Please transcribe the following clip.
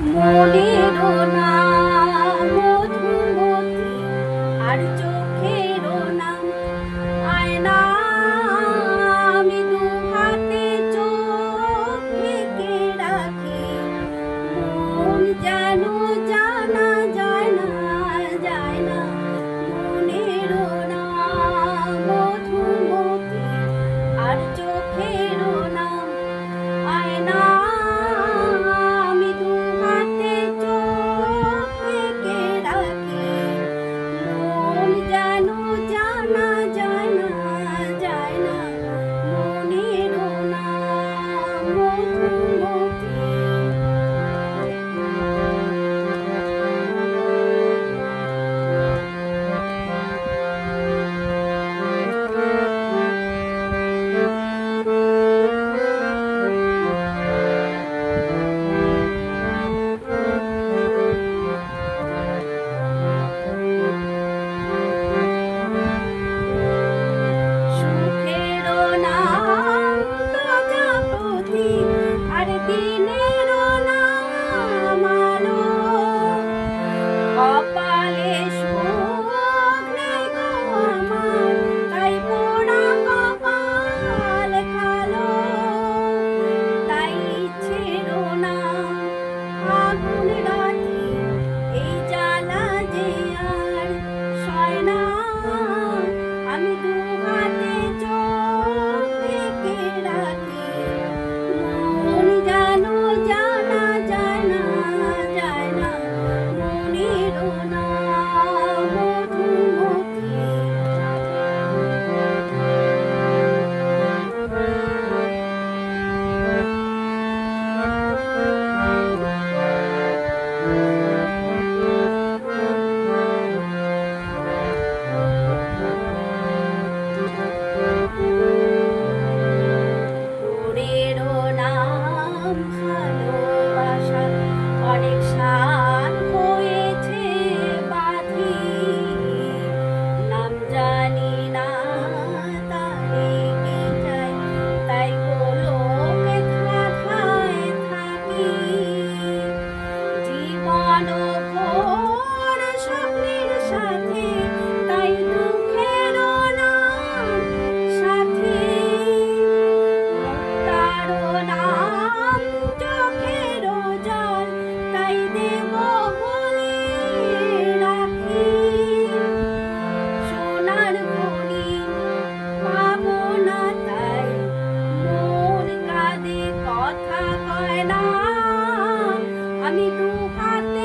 মনে রোনা, মধুমতি, আর চোখের নাম। আয়না, আমি দু হাতে চোখে রাখি? মন যেন জানা যায় না যায় না। মনে রোনা, মধুমতি, আর চোখ Ate!